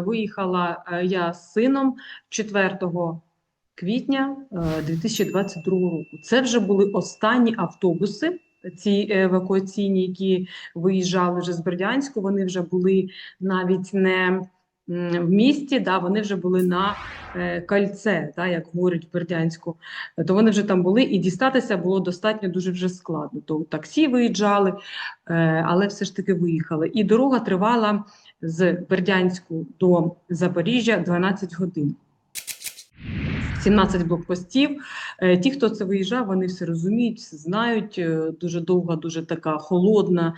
Виїхала е, я з сином 4 квітня е, 2022 року. Це вже були останні автобуси. Ці евакуаційні, які виїжджали вже з Бердянську, вони вже були навіть не в місті, да, вони вже були на е, кольце, да, як говорять в Бердянську. То вони вже там були, і дістатися було достатньо дуже вже складно. То таксі виїжджали, е, але все ж таки виїхали. І дорога тривала з Бердянську до Запоріжжя 12 годин. 17 блокпостів. Е, Ті, хто це виїжджав, вони все розуміють, все знають. Е, Дуже довга, дуже така холодна,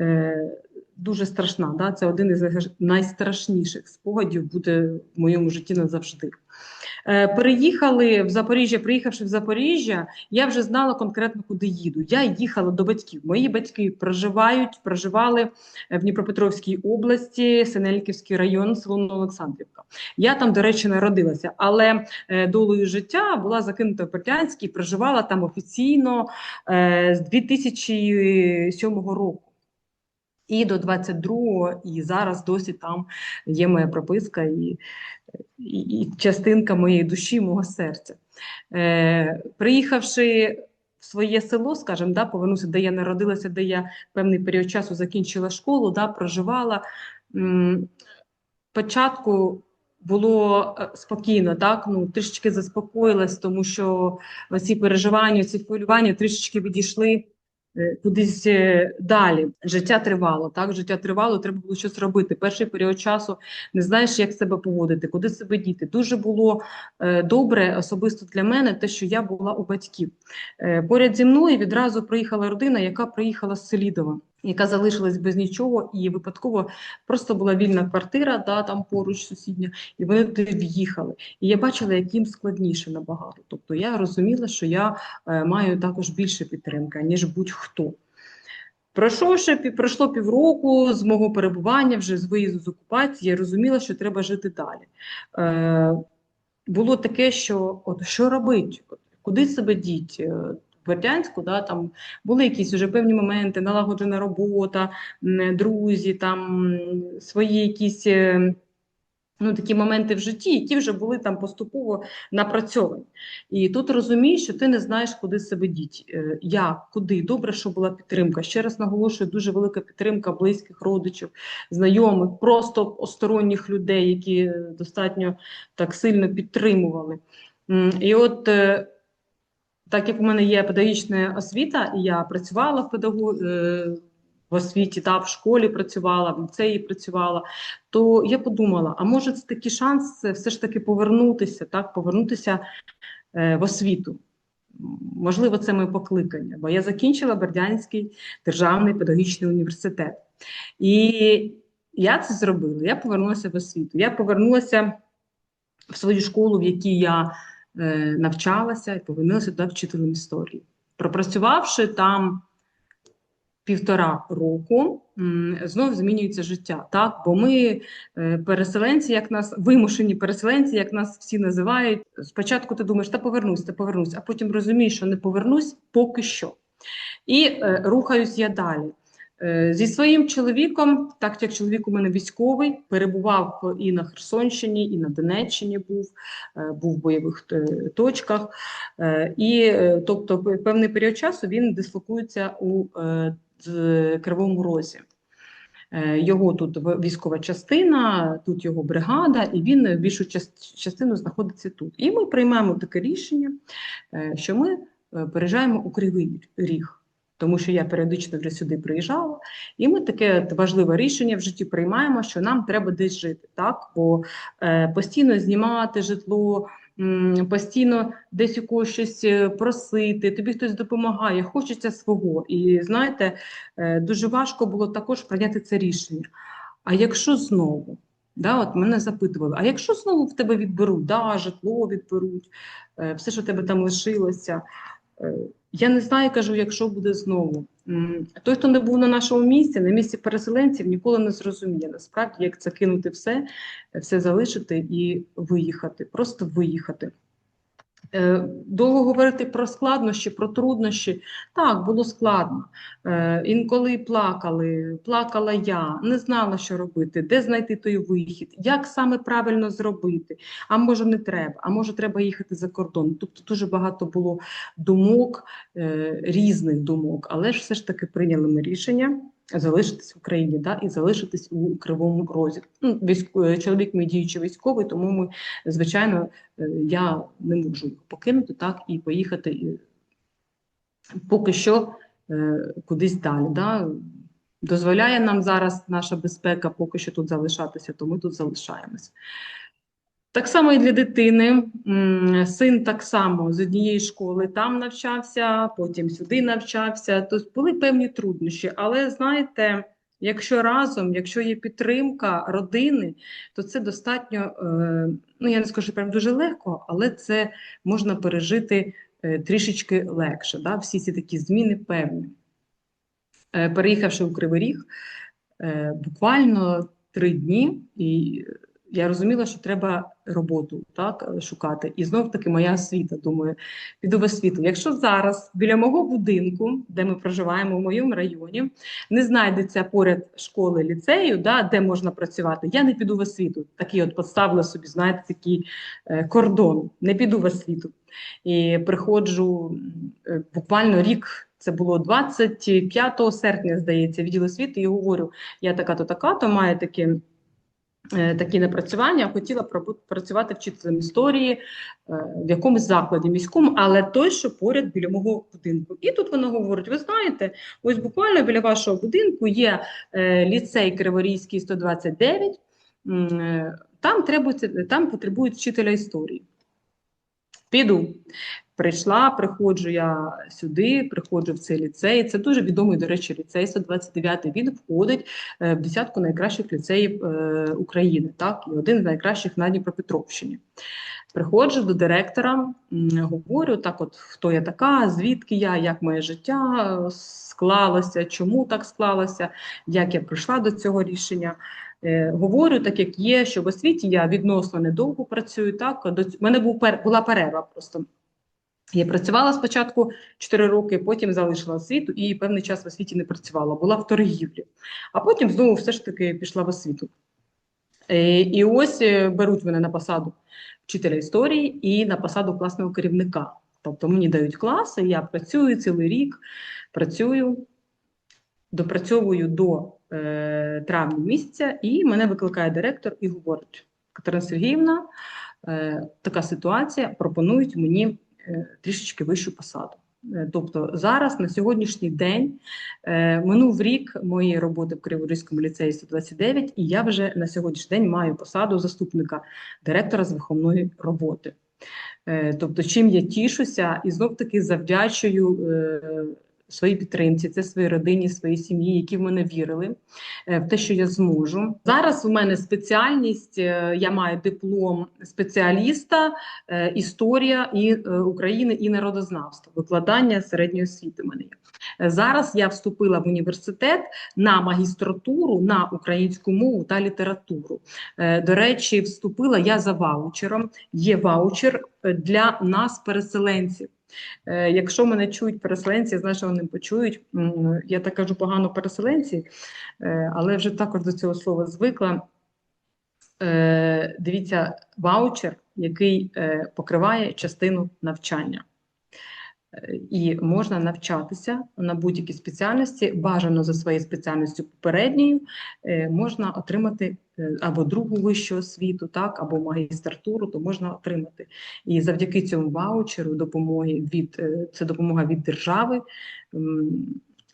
е, дуже страшна. Да? Це один із найстрашніших спогадів буде в моєму житті назавжди. Е, Переїхали в Запоріжжя, приїхавши в Запоріжжя, я вже знала конкретно, куди їду. Я їхала до батьків. Мої батьки проживають, проживали в Дніпропетровській області, Синельниківський район, село Олександрівка. Я там, до речі, народилася, але е, долею життя була закинута в Бердянськ і проживала там офіційно е, з 2007 року. І до 22-го, і зараз досі там є моя прописка і, і, частинка моєї душі, мого серця. Е, приїхавши в своє село, скажімо, да, повернувся, де я народилася, де я певний період часу закінчила школу, да, проживала. Спочатку було е, спокійно, так, ну, трішечки заспокоїлась, тому що ці переживання, ці хвилювання трішечки відійшли кудись е, далі. Життя тривало, так, життя тривало, треба було щось робити. Перший період часу не знаєш, як себе поводити, куди себе діти. Дуже було е, добре, особисто для мене, те, що я була у батьків. Е, поряд зі мною відразу приїхала родина, яка приїхала з Селідова. Яка залишилась без нічого, і випадково просто була вільна квартира, да, там поруч сусідня, і вони туди в'їхали. І я бачила, як їм складніше набагато. Тобто я розуміла, що я е, маю також більше підтримки, ніж будь-хто. Пройшовши, пройшло півроку з мого перебування, вже з виїзду з окупації, я розуміла, що треба жити далі. Е, було таке, що от що робити, куди себе діть? Бердянську да, там були якісь вже певні моменти, налагоджена робота, друзі, там свої якісь е, ну, такі моменти в житті, які вже були там поступово напрацьовані. І тут розумієш, що ти не знаєш, куди себе діть. Е, Як, куди. Добре, що була підтримка. Ще раз наголошую, дуже велика підтримка близьких родичів, знайомих, просто сторонніх людей, які достатньо так сильно підтримували. І от е, так як у мене є педагогічна освіта, і я працювала в педагог... е, в освіті, та, в школі працювала, в ліцеї працювала, то я подумала, а може це такий шанс все ж таки повернутися, так, повернутися е, в освіту. Можливо, це моє покликання, бо я закінчила Бердянський державний педагогічний університет. І я це зробила, я повернулася в освіту. Я повернулася в свою школу, в якій я навчалася, і повернулася туди вчителем історії. Пропрацювавши там півтора року, м, знов змінюється життя. Так? Бо ми е, переселенці, як нас вимушені переселенці, як нас всі називають. Спочатку ти думаєш, та повернусь, та повернусь, а потім розумієш, що не повернусь поки що. І е, рухаюсь я далі. Е, Зі своїм чоловіком, так як чоловік у мене військовий, перебував і на Херсонщині, і на Донеччині був, е, був в бойових е, точках. І тобто, певний період часу він дислокується у Кривому Розі. Його тут військова частина, тут його бригада, і він більшу частину знаходиться тут. І ми приймаємо таке рішення, що ми переїжджаємо у Кривий Ріг. Тому що я періодично вже сюди приїжджала, і ми таке важливе рішення в житті приймаємо, що нам треба десь жити, так? Бо е, постійно знімати житло, постійно десь у когось щось е, просити, тобі хтось допомагає, хочеться свого. І знаєте, е, дуже важко було також прийняти це рішення. А якщо знову? Да, от мене запитували: а якщо знову в тебе відберуть, да, житло відберуть, е, все, що в тебе там лишилося. Е, Я не знаю, кажу, якщо буде знову. Той, хто не був на нашому місці, на місці переселенців, ніколи не зрозуміє насправді, як це кинути все, все залишити і виїхати, просто виїхати. Е, Довго говорити про складнощі, про труднощі. Так, було складно. Е, Інколи плакали, плакала я, не знала, що робити, де знайти той вихід, як саме правильно зробити. А може не треба, а може треба їхати за кордон. Тобто дуже багато було думок, е, різних думок, але ж все ж таки прийняли ми рішення. Залишитись в Україні да, і залишитись у Кривому Розі. Ну, військо, е, чоловік мій діючий військовий, тому ми, звичайно, е, я не можу його покинути так і поїхати і поки що е, кудись далі. Да. Дозволяє нам зараз наша безпека поки що тут залишатися, то ми тут залишаємось. Так само і для дитини. Син так само з однієї школи там навчався, потім сюди навчався. Тобто були певні труднощі. Але знаєте, якщо разом, якщо є підтримка родини, то це достатньо, е, ну я не скажу, прям дуже легко, але це можна пережити е, трішечки легше. Да? Всі ці такі зміни певні. Е, Переїхавши у Кривий Ріг, буквально три дні, і я розуміла, що треба роботу так, шукати. І знов таки моя освіта, думаю, піду в освіту. Якщо зараз біля мого будинку, де ми проживаємо в моєму районі, не знайдеться поряд школи ліцею, да, де можна працювати, я не піду в освіту. Такий от поставила собі, знаєте, такий е, кордон, не піду в освіту. І приходжу е, буквально рік. Це було 25 серпня, здається, відділ освіти, і говорю: я така-то, така-то, маю такі, е, такі напрацювання, хотіла працювати вчителем історії е, в якомусь закладі міському, але той, що поряд біля мого будинку. І тут вона говорить: ви знаєте, ось буквально біля вашого будинку є е, ліцей Криворізький 129, е, там, требується, там потребують вчителя історії. Піду. Прийшла, приходжу я сюди, приходжу в цей ліцей. Це дуже відомий, до речі, ліцей 129. Він входить е, в десятку найкращих ліцеїв е, України, так, і один з найкращих на Дніпропетровщині. Приходжу до директора, говорю, так, от хто я така, звідки я, як моє життя е, склалося, чому так склалося, як я прийшла до цього рішення. Е, говорю так, як є, що в освіті я відносно недовго працюю. Так, до мене був була перерва просто. Я працювала спочатку 4 роки, потім залишила освіту і певний час в освіті не працювала, була в торгівлі, а потім знову все ж таки пішла в освіту. Е, І ось е, беруть мене на посаду вчителя історії і на посаду класного керівника. Тобто мені дають класи, я працюю цілий рік, працюю, допрацьовую до травня місяця, і мене викликає директор і говорить: Катерина Сергіївна, е, така ситуація, пропонують мені е, трішечки вищу посаду. Е, Тобто зараз на сьогоднішній день е, минув рік моєї роботи в Криворізькому ліцеї 129, і я вже на сьогоднішній день маю посаду заступника директора з виховної роботи. Е, Тобто, чим я тішуся, і знов таки завдячую е, своїй підтримці, це своїй родині, своїй сім'ї, які в мене вірили е, в те, що я зможу. Зараз у мене спеціальність, е, я маю диплом спеціаліста, е, історія і України і народознавство, викладання середньої освіти. мене Зараз я вступила в університет на магістратуру на українську мову та літературу. До речі, вступила я за ваучером. Є ваучер для нас, переселенців. Е, Якщо мене чують переселенці, я знаю, що вони почують. Я так кажу погано переселенці, е, але вже також до цього слова звикла. Е, Дивіться, ваучер, який покриває частину навчання. І можна навчатися на будь-якій спеціальності, бажано за своєю спеціальністю попередньою, е, можна отримати е, або другу вищу освіту, так, або магістратуру, то можна отримати. І завдяки цьому ваучеру допомоги від е, це допомога від держави.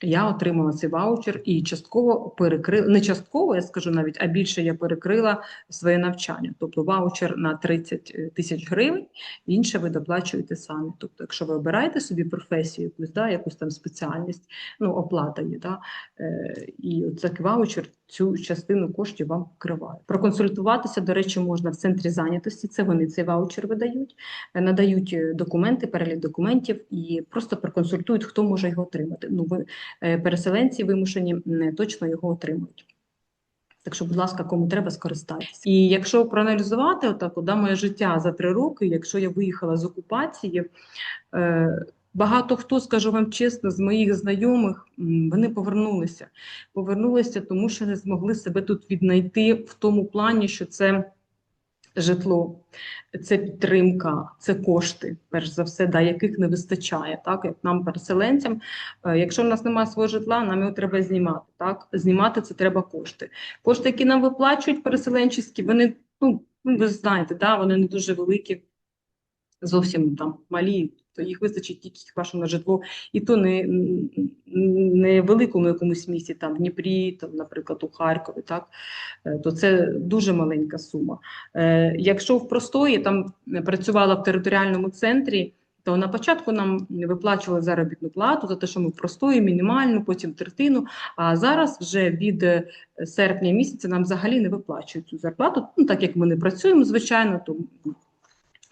Я отримала цей ваучер і частково перекрила, не частково, я скажу навіть, а більше я перекрила своє навчання. Тобто ваучер на 30 тисяч гривень, інше ви доплачуєте самі. Тобто, якщо ви обираєте собі професію, якусь, да, якусь там спеціальність, ну оплата є, да, е, і от такий ваучер цю частину коштів вам покриває. Проконсультуватися, до речі, можна в центрі зайнятості. Це вони цей ваучер видають, е, надають е, документи, перелік документів і просто проконсультують, хто може його отримати. Ну, ви е, переселенці вимушені м, точно його отримують. Так що, будь ласка, кому треба, скористайтеся. І якщо проаналізувати отак, да, моє життя за три роки, якщо я виїхала з окупації, е, багато хто, скажу вам чесно, з моїх знайомих, вони повернулися. Повернулися, тому що не змогли себе тут віднайти в тому плані, що це житло, це підтримка, це кошти, перш за все, да, яких не вистачає, так, як нам, переселенцям. Е, Якщо в нас немає свого житла, нам його треба знімати. Так? Знімати це треба кошти. Кошти, які нам виплачують переселенчиські, вони, ну, ви знаєте, да, вони не дуже великі, зовсім там малі, то їх вистачить тільки що на житло, і то не, не великому якомусь місті, там в Дніпрі, там, наприклад, у Харкові, так, Е, то це дуже маленька сума. Е, Якщо в простої там працювала в територіальному центрі, то на початку нам виплачували заробітну плату за те, що ми в простої, мінімальну, потім третину. А зараз вже від е, серпня місяця нам взагалі не виплачують цю зарплату. Ну, так як ми не працюємо, звичайно, то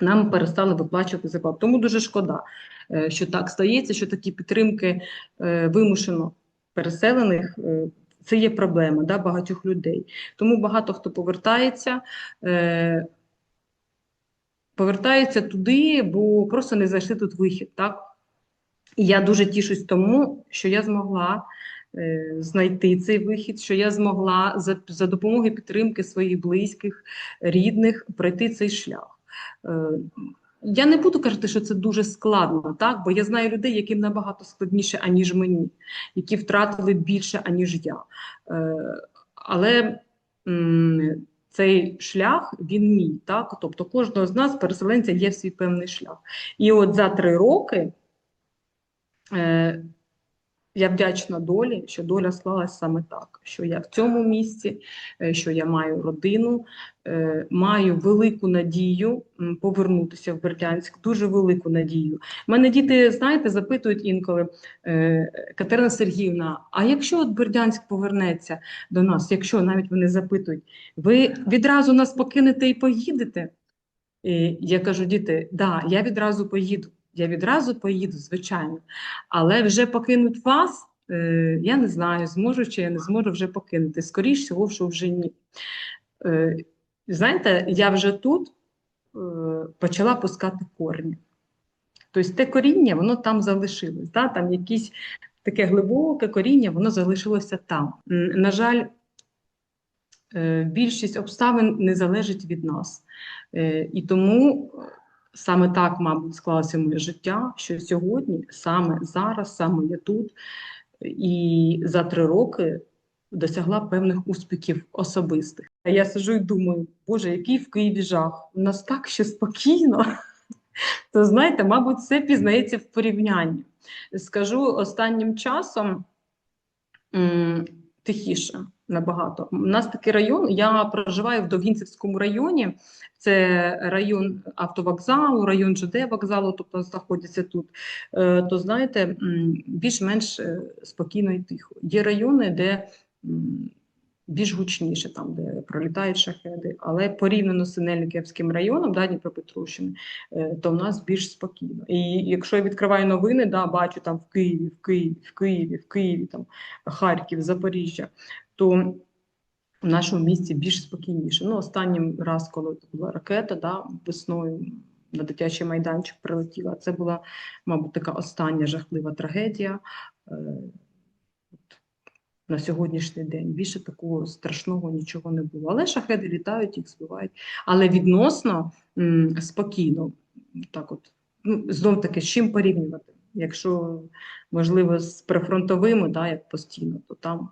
нам перестали виплачувати зарплату. Тому дуже шкода, е, що так стається, що такі підтримки е, вимушено переселених. е, Це є проблема да, багатьох людей. Тому багато хто повертається, повертається туди, бо просто не знайшли тут вихід. Так? І я дуже тішусь тому, що я змогла е, знайти цей вихід, що я змогла за, за допомогою підтримки своїх близьких, рідних пройти цей шлях. Е, я не буду казати, що це дуже складно, так? бо я знаю людей, яким набагато складніше, аніж мені, які втратили більше, аніж я. Е, але цей шлях він мій. Так? Тобто кожного з нас, переселенця, є свій певний шлях. І от за три роки е, я вдячна долі, що доля склалась саме так, що я в цьому місці, е, що я маю родину, е, маю велику надію повернутися в Бердянськ, дуже велику надію. Мене діти, знаєте, запитують інколи, е, Катерина Сергіївна, а якщо от Бердянськ повернеться до нас, якщо навіть вони запитують, ви відразу нас покинете і поїдете? І я кажу, діти, да, я відразу поїду. Я відразу поїду, звичайно. Але вже покинуть вас, е, я не знаю, зможу чи я не зможу вже покинути. Скоріше всього, що вже ні. Е, знаєте, я вже тут е, почала пускати корні. Тобто те коріння, воно там залишилось. Да? Там якесь таке глибоке коріння, воно залишилося там. На жаль, більшість обставин не залежить від нас. І тому саме так, мабуть, склалося моє життя, що сьогодні, саме зараз, саме я тут, і за три роки досягла певних успіхів особистих. А я сижу і думаю, Боже, який в Києві жах, у нас так ще спокійно. То знаєте, мабуть, це пізнається в порівнянні. Скажу останнім часом тихіше набагато. У нас такий район, я проживаю в Довгінцевському районі, це район автовокзалу, район ЖД вокзалу, тобто знаходяться тут. Е, То знаєте, більш-менш е, спокійно і тихо. Є райони, де більш гучніше, там, де пролітають шахеди, але порівняно з Синельниківським районом, да, Дніпропетровщини, е, то в нас більш спокійно. І якщо я відкриваю новини, да, бачу там в Києві, в Києві, в Києві, в Києві, там Харків, Запоріжжя, то в нашому місті більш спокійніше. Ну, останнім раз, коли була ракета, да, весною на дитячий майданчик прилетіла, це була, мабуть, така остання жахлива трагедія. На сьогоднішній день більше такого страшного нічого не було. Але шахеди літають, їх збивають. Але відносно м, спокійно, так от, ну, знов таки, з чим порівнювати? Якщо, можливо, з прифронтовими, да, як постійно, то там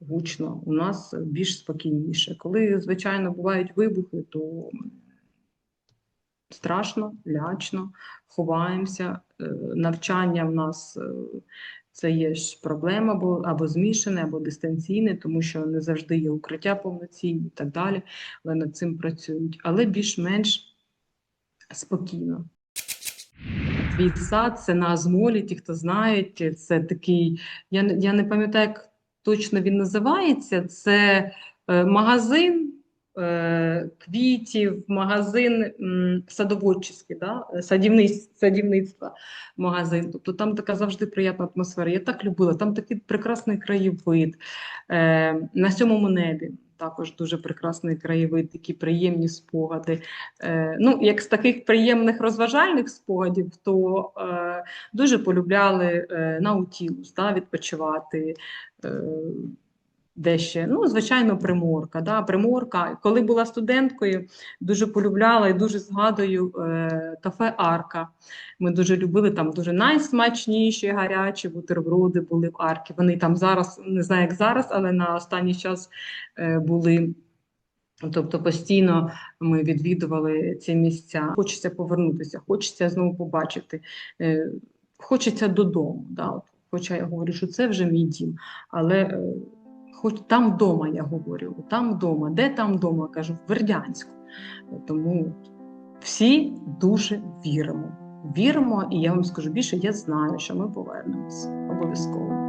гучно, у нас більш спокійніше. Коли, звичайно, бувають вибухи, то страшно, лячно, ховаємося. Е, Навчання в нас е, це є ж проблема, або, або змішане, або дистанційне, тому що не завжди є укриття повноцінні і так далі, але над цим працюють. Але більш-менш спокійно. Твій сад це на Азмолі, ті, хто знають, це такий, я, я не пам'ятаю, як точно він називається. Це е, магазин квітів, магазин садоводчий, да? е, садівництва магазин. Тобто там така завжди приємна атмосфера. Я так любила, там такий прекрасний краєвид е, на сьомому небі. також дуже прекрасний краєвид, такі приємні спогади. Е, ну, як з таких приємних розважальних спогадів, то е, дуже полюбляли е, Наутілус, да, відпочивати. Е, де ще? Ну, звичайно, приморка. Да? Приморка. Коли була студенткою, дуже полюбляла і дуже згадую е, кафе Арка. Ми дуже любили там дуже найсмачніші гарячі бутерброди були в Аркі. Вони там зараз, не знаю, як зараз, але на останній час е, були. Тобто постійно ми відвідували ці місця. Хочеться повернутися, хочеться знову побачити, е, хочеться додому. Да? Хоча я говорю, що це вже мій дім, але е, хоч там вдома, я говорю, там вдома. Де там вдома? Кажу, в Бердянську. Тому всі дуже віримо. Віримо, і я вам скажу більше, я знаю, що ми повернемось обов'язково.